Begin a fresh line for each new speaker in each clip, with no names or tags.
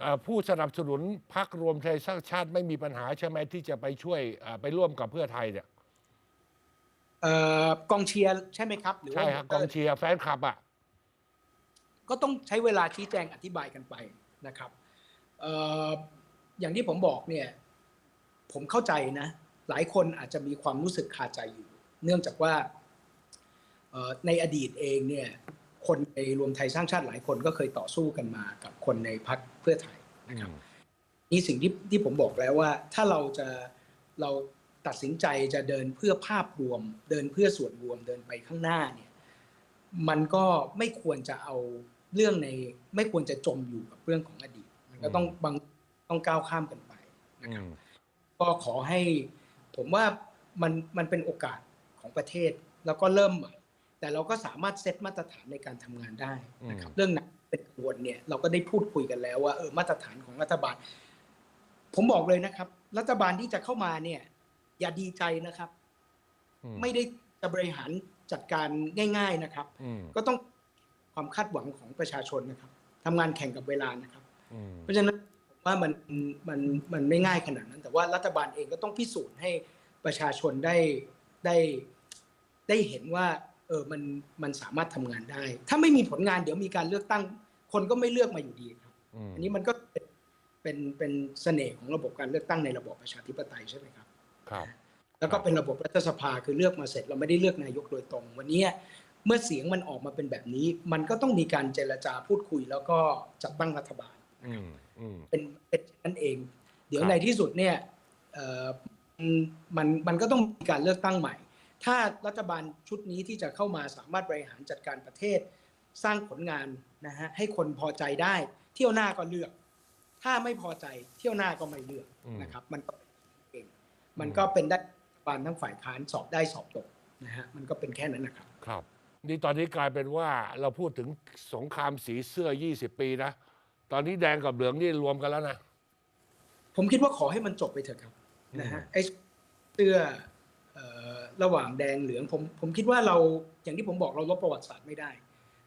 เอ่อผู้สนับสนุนพักรวมไทยสร้างชาติไม่มีปัญหาใช่ไหมที่จะไปช่วยเอ่อไปร่วมกับเพื่อไทยเนี่ย
เอ่อกองเชียร์ใช่ไหมครับหรือ
ใช่
ว่า
ฮะกองเชียร์แฟนคลับอะ
ก็ต้องใช้เวลาชี้แจงอธิบายกันไปนะครับเอ่ออย่างที่ผมบอกเนี่ย ผมเข้าใจนะ หลายคนอาจจะมีความรู้สึกคาใจอยู่ เนื่องจากว่าเอ่อในอดีตเองเนี่ย คนในรวมไทยสร้างชาติหลายคนก็เคยต่อสู้กันมากับคนในพรรคเพื่อไทยนะครับนี่สิ่งที่ที่ผมบอกแล้วว่า ถ้าเราจะเราตัดสินใจจะเดินเพื่อภาพรวม เดินเพื่อส่วนรวมเดินไปข้างหน้าเนี่ยมันก็ไม่ควรจะเอาเรื่องในไม่ควรจะจมอยู่กับเรื่องของอดีต มันก็ต้องบางต้องก้าวข้ามกันไปนะครับก็ขอให้ผมว่ามันมันเป็นโอกาสของประเทศ แล้วก็เริ่มใหม่ แต่เราก็สามารถเซตมาตรฐานในการทำงานได้นะครับ
อืม
เรื่องไหนเป็นกังวลเนี่ยเราก็ได้พูดคุยกันแล้วว่าเออมาตรฐานของรัฐบาล ผมบอกเลยนะครับ รัฐบาลที่จะเข้ามาเนี่ย อย่าดีใจนะครับ
อื
ไม่ได้จะบริหารจัดการง่าย ๆนะครับ
อืม
ก็ต้องความคาดหวังของประชาชนนะครับทำงานแข่งกับเวลานะครับ
อืม
เพราะฉะนั้นผมว่ามันมันมันไม่ง่ายขนาดนั้น แต่ว่ารัฐบาลเองก็ต้องพิสูจน์ให้ประชาชนได้ได้ได้เห็นว่า เออมันมันสามารถทำงานได้ ถ้าไม่มีผลงานเดี๋ยวมีการเลือกตั้ง คนก็ไม่เลือกมาอยู่ดีครับ
อืม
อันนี้มันก็เป็นเป็นเป็นเสน่ห์ของระบบการเลือกตั้งในระบอบประชาธิปไตยใช่ไหมครับ
ครับ
แล้วก็เป็นระบบรัฐสภาคือเลือกมาเสร็จ เราไม่ได้เลือกนายกโดยตรง วันนี้เมื่อเสียงมันออกมาเป็นแบบนี้ มันก็ต้องมีการเจรจาพูดคุย แล้วก็จัดตั้งรัฐบาล
อืมอืม
เป็นเป็นนั่นเอง เดี๋ยว
ครับ
ในที่สุดเนี่ยเอ่อมันมันมันก็ต้องมีการเลือกตั้งใหม่ ถ้ารัฐบาลชุดนี้ที่จะเข้ามาสามารถบริหารจัดการประเทศ สร้างผลงานนะฮะให้คนพอใจได้ เที่ยวหน้าก็เลือก ถ้าไม่พอใจเที่ยวหน้าก็ไม่เลือก
อืม
นะครับ มันก็เองมันก็เป็นได้รัฐบาลทั้งฝ่ายค้านสอบได้สอบตกนะฮะมันก็เป็นแค่นั้นนะครับ
ครับนี่ตอนนี้กลายเป็นว่าเราพูดถึงสงครามสีเสื้อ 20 ปีนะตอนนี้แดงกับเหลืองนี่รวมกันแล้วนะ
ผมคิดว่าขอให้มันจบไปเถอะครับนะฮะไอ้เสื้อเอ่อ ระหว่างแดงเหลืองผมผมคิดว่าเราอย่างที่ผมบอกเราลบประวัติศาสตร์ไม่ได้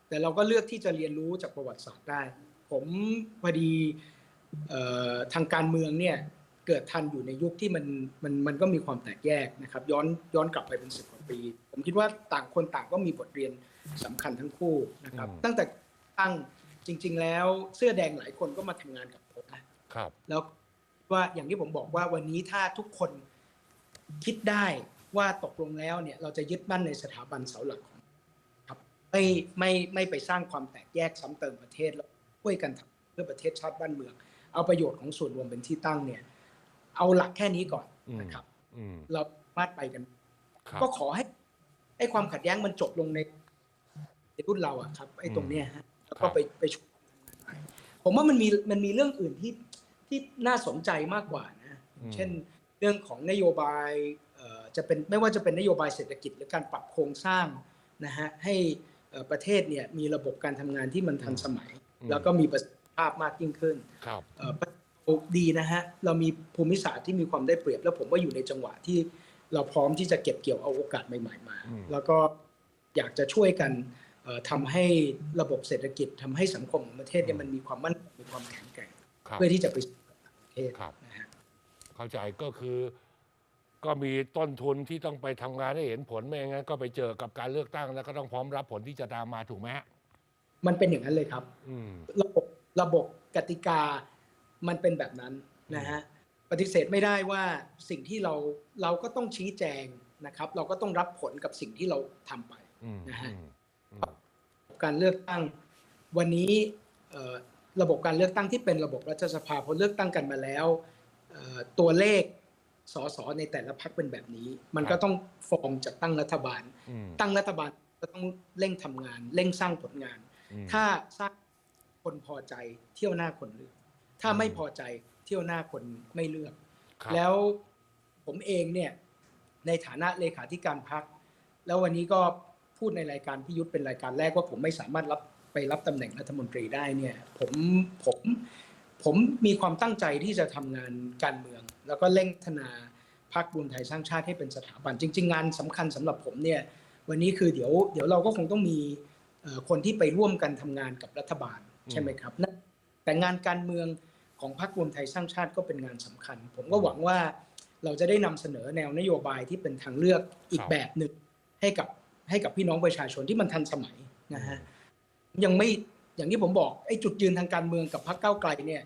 แต่เราก็เลือกที่จะเรียนรู้จากประวัติศาสตร์ได้ ผมพอดีเอ่อทางการเมืองเนี่ยเกิดทันอยู่ในยุคที่มันมันมันก็มีความแตกแยกนะครับ ย้อนย้อนกลับไปเป็นสิบกว่าปี ผมคิดว่าต่างคนต่างก็มีบทเรียนสำคัญทั้งคู่นะครับ
อืม
ตั้งแต่ตั้งจริง ๆ แล้วเสื้อแดงหลายคนก็มาทำงานกับผมนะ
ครับ
แล้วว่าอย่างที่ผมบอกว่าวันนี้ถ้าทุกคนคิดได้ ว่าตกลงแล้วเนี่ยเราจะยึดมั่นในสถาบันเสาหลักของครับไม่ไม่ไม่ไปสร้างความแตกแยกซ้ำเติมประเทศแล้วช่วยกันทำเพื่อประเทศชาติบ้านเมือง เอาประโยชน์ของส่วนรวมเป็นที่ตั้งเนี่ย เอาหลักแค่นี้ก่อน
อืม
นะครับ
อืม
เราสามารถไปกัน
ครับ
ก็ขอให้ไอ้ความขัดแย้งมันจบลงในในรุ่นเราอะครับ ไอ้ตรงเนี้ยฮะแล้วก็ไปไปช่วยกันทำงานไปผมว่ามันมีมันมีเรื่องอื่นที่ที่น่าสนใจมากกว่านะ
อืม
เช่นเรื่องของนโยบายเอ่อ จะเป็นไม่ว่าจะเป็นนโยบายเศรษฐกิจหรือการปรับโครงสร้างนะฮะให้เอ่อประเทศเนี่ยมีระบบการทำงานที่มันทันสมัย แล้วก็มีประสิทธิภาพมากยิ่งขึ้น
ครับ
เอ่อดีนะฮะเรามีภูมิศาสตร์ที่มีความได้เปรียบ แล้วผมว่าอยู่ในจังหวะที่เราพร้อมที่จะเก็บเกี่ยวเอาโอกาสใหม่ ๆ มา
อืม
แล้วก็อยากจะช่วยกันเอ่อทำให้ระบบเศรษฐกิจทำให้สังคมของประเทศเนี่ยมันมีความมั่นคงมีความแข็งแกร่ง
ครับ
เพื่อที่จะไปสู่ต่างประเทศ
ครับ
นะฮะ
เข้าใจก็คือ ก็มีต้นทุนที่ต้องไปทำงานให้เห็นผลไม่อย่างนั้นก็ไปเจอกับการเลือกตั้งแล้วก็ต้องพร้อมรับผลที่จะตามมาถูกไหมฮะ
มันเป็นอย่างนั้นเลยครับ
อืม
ระบบระบบกติกามันเป็นแบบนั้นนะฮะปฏิเสธไม่ได้ว่าสิ่งที่เราเราก็ต้องชี้แจงนะครับ เราก็ต้องรับผลกับสิ่งที่เราทำไป
อืม
นะฮะ
อืมอืม
การเลือกตั้งวันนี้เอ่อระบบการเลือกตั้งที่เป็นระบบรัฐสภาพอเลือกตั้งกันมาแล้วเอ่อตัวเลข สสในแต่ละพรรคเป็นแบบนี้ มันก็ต้องฟอร์มจัดตั้งรัฐบาล
อืม
ตั้งรัฐบาลก็ต้องเร่งทำงาน เร่งสร้างผลงาน
อืม
ถ้าสร้างคนพอใจเที่ยวหน้าคนเลือก ถ้าไม่พอใจเที่ยวหน้าคนไม่เลือก
ครับ
แล้วผมเองเนี่ยในฐานะเลขาธิการพักแล้ววันนี้ก็พูดในรายการพิยุทธเป็นรายการแรกว่าผมไม่สามารถรับไปรับตำแหน่งรัฐมนตรีได้เนี่ย ผมผม ผมมีความตั้งใจที่จะทำงานการเมือง แล้วก็เร่งพัฒนาพักรวมไทยสร้างชาติให้เป็นสถาบัน จริง ๆ งานสำคัญสำหรับผมเนี่ยวันนี้คือเดี๋ยวเดี๋ยวเราก็คงต้องมีเอ่อคนที่ไปร่วมกันทำงานกับรัฐบาลใช่ไหมครับนั่นแต่งานการเมืองของพรรครวมไทยสร้างชาติก็เป็นงานสำคัญ ผมก็หวังว่าเราจะได้นำเสนอแนวนโยบายที่เป็นทางเลือกอี
ค
ก
รับ
แบบหนึ่งให้กับให้กับพี่น้องประชาชนที่มันทันสมัยนะฮะยังไม่ อย่างที่ผมบอกไอ้จุดยืนทางการเมืองกับพรรคก้าวไกลเนี่ย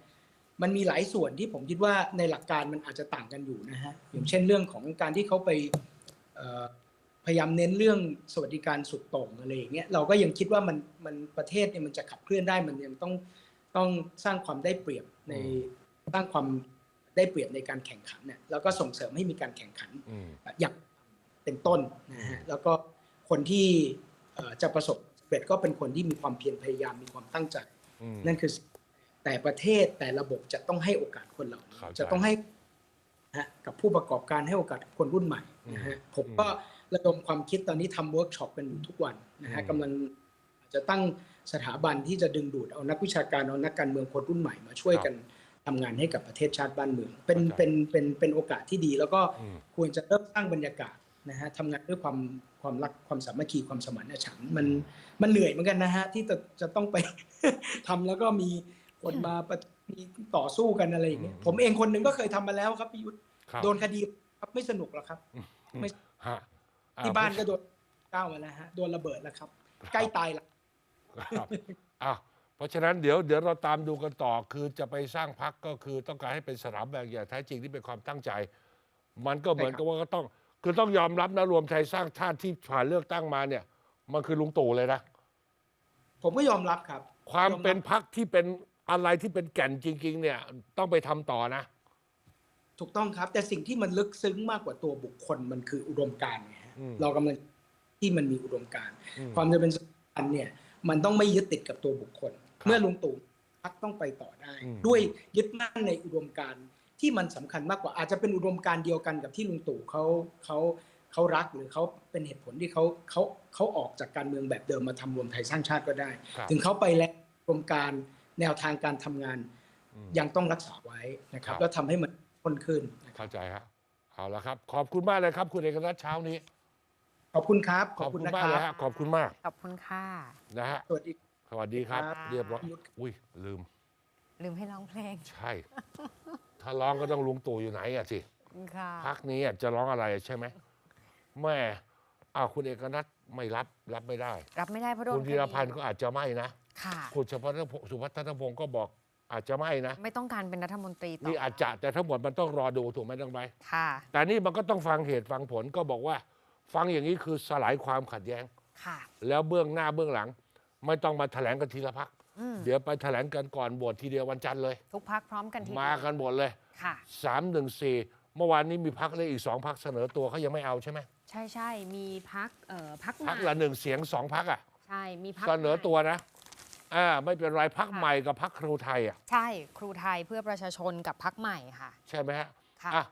มันมีหลายส่วนที่ผมคิดว่าในหลักการมันอาจจะต่างกันอยู่นะฮะอย่างเช่นเรื่องของการที่เขาไปเอ่อพยายามเน้นเรื่องสวัสดิการสุดโต่งอะไรอย่างเงี้ยเราก็ยังคิดว่ามันมันประเทศเนี่ยมันจะขับเคลื่อนได้มันยังต้องต้องสร้างความได้เปรียบในสร้างความได้เปรียบในการแข่งขันเนี่ยแล้วก็ส่งเสริมให้มีการแข่งขัน
อืม
อย่างเป็นต้นนะฮะแล้วก็คนที่เอ่อจะประสบสำ เร็จก็เป็นคนที่มีความเพียรพยายามมีความตั้งใจ
อืม
นั่นคือสิ่งแต่ประเทศแต่ระบบจะต้องให้โอกาสคนเหล่านี้
เข้าใจ
จะต้องให้นะฮะกับผู้ประกอบการให้โอกาสกับคนรุ่นใหม่นะฮะ
อืม
ผมก็ระดมความคิดตอนนี้ทำเวิร์กช็อปกันอยู่ทุกวันนะฮะ
อืม
กำลังจะตั้งสถาบันที่จะดึงดูดเอานักวิชาการเอานักการเมืองคนรุ่นใหม่มาช่วยกันทำงานให้กับประเทศชาติบ้านเมือง เป็นเป็นเป็นเป็นโอกาสที่ดี แล้วก็
อืม
ควรจะเริ่มสร้างบรรยากาศนะฮะทำงานด้วยความ ความรักความสามัคคีความสมานฉันท์มันมันเหนื่อยเหมือนกันนะฮะที่จะจะต้องไปทำแล้วก็มีคนมาประมีต่อสู้กันอะไรอย่างเงี้ย
อืม
ผมเองคนหนึ่งก็เคยทำมาแล้วครับพี่ยุทธ
ครับ
โดนคดีครับไม่สนุกหรอกครับ ไม่
ฮะอ่
ที่บ้านก็โดนก้าวมาแล้วฮะโดนระเบิดแล้วครับ ใกล้ตายละ
ครับอะเพราะฉะนั้นเดี๋ยวเดี๋ยวเราตามดูกันต่อ คือจะไปสร้างพักก็คือต้องการให้เป็นสถาบันอย่างแท้จริงที่เป็นความตั้งใจ มันก็เหมือนกับว่าก็ต้อง คือต้องยอมรับนะรวมไทยสร้างชาติที่ผ่านเลือกตั้งมาเนี่ย มันคือลุงตู่เลยนะ
ผมก็ยอมรับครับ
ความ
ยอรับ
เป็นพักที่เป็นอะไรที่เป็นแก่นจริง ๆ เนี่ย ต้องไปทำต่อนะ
ถูกต้องครับแต่สิ่งที่มันลึกซึ้งมากกว่าตัวบุคคลมันคืออุดมการณ์ไงฮะ
อืม
เรากำลังที่มันมีอุดมการณ์
อืม
ความจะเป็นสำคัญเนี่ยมันต้องไม่ยึดติดกับตัวบุคคล
ครับ
เมื่อลุงตู่พักต้องไปต่อได้
อืม
ด้วยยึดมั่นในอุดมการณ์ ที่มันสำคัญมากกว่าอาจจะเป็นอุดมการณ์เดียวกันกับที่ลุงตู่เขาเขาเขารักหรือเขาเป็นเหตุผลที่เขาเขาเขาออกจากการเมืองแบบเดิมมาทำรวมไทยสร้างชาติก็ได้
ครับ
ถึงเขาไปแล้วอุดมการณ์แนวทางการทำงาน
อืม
ยังต้องรักษาไว้นะครับ
ครับ
แล้วทำให้มันข้นขึ้นนะครับ
เข้าใจฮะเอาละครับ ขอบคุณมากเลยครับ คุณเอกนัทเช้านี้
ขอบคุณครับ
ขอบคุณ
นะ
มาก
ค
เลย
รับ
ฮะขอบคุณมาก
ขอบคุณค่ะ
นะฮะ
สวัสดี
สวัสดีครับ
ครับ
เรียบร้อยอุ้ยลืม
ลืมให้ร้องเพลง
ใช่ ถ้าร้องก็ต้องลุงตู่อยู่ไหนอะสิ
ค่ะ
พักนี้อะจะร้องอะไรใช่ไหมแม่อ้าวคุณเอกนัทไม่รับรับไม่ได้
รับไม่ได้เพราะโดน
คุณธีรพันธ์ก็อาจจะไม่นะ
ค่ะ
คุณสุพัฒนพงศ์สุพัฒนพงศ์ก็บอกอาจจะไม่นะ
ไม่ต้องการเป็นรัฐมนตรีต่อ
นี่อาจจะแต่ทั้งหมดมันต้องรอดูถูกไหมต้องไป
ค่ะ
แต่นี่มันก็ต้องฟังเหตุฟังผลก็บอกว่า ฟังอย่างนี้คือสลายความขัดแย้ง
ค่ะ
แล้วเบื้องหน้าเบื้องหลัง ไม่ต้องมาแถลงกันทีละพัก
อืม
เดี๋ยวไปแถลงกันก่อนบวชทีเดียววันจันทร์เลย
ทุกพักพร้อมกันทีเดียว
มากันหมดเลย
ค่ะ
สามหนึ่งสี่เมื่อวานนี้มีพักเลยอีกสองพักเสนอตัวเขายังไม่เอาใช่ไหม
ใช่ใช่มีพักเอ่อพักให
พั
ม่
กละหนึ่งเสียงสองพักอะ
ใช่มีพัก
เสนอ
ใหม่
ตัวนะอ่าไม่เป็นไรพักใหม่กับพักครูไทยอะ
ใช่ครูไทยเพื่อประชาชนกับพักใหม่ค่ะ
ใช่ไหมฮะ
ค่ะ
อะ